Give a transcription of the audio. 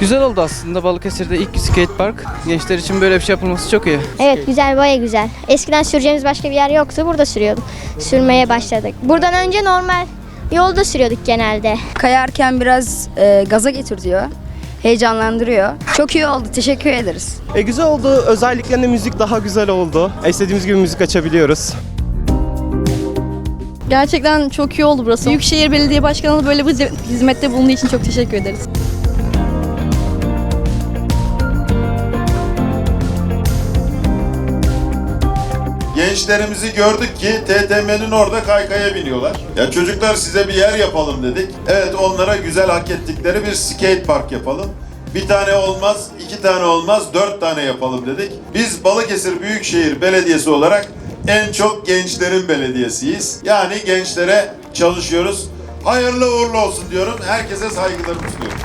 Güzel oldu aslında Balıkesir'de ilk skate park. Gençler için böyle bir şey yapılması çok iyi. Evet güzel baya güzel. Eskiden süreceğimiz başka bir yer yoktu. Burada sürüyorduk. Sürmeye başladık. Buradan önce normal yolda sürüyorduk genelde. Kayarken biraz e, gaza getirtiyor. Heyecanlandırıyor. Çok iyi oldu. Teşekkür ederiz. E güzel oldu. Özellikle de müzik daha güzel oldu. İstediğimiz gibi müzik açabiliyoruz. Gerçekten çok iyi oldu burası. Büyükşehir Belediye Başkanı böyle bir hizmette bulunduğu için çok teşekkür ederiz. Gençlerimizi gördük ki TTM'nin orada kaykaya biniyorlar. Ya çocuklar size bir yer yapalım dedik. Evet onlara güzel hak ettikleri bir skate park yapalım. Bir tane olmaz, iki tane olmaz, dört tane yapalım dedik. Biz Balıkesir Büyükşehir Belediyesi olarak en çok gençlerin belediyesiyiz. Yani gençlere çalışıyoruz. Hayırlı uğurlu olsun diyorum. Herkese saygılarımı sunuyorum.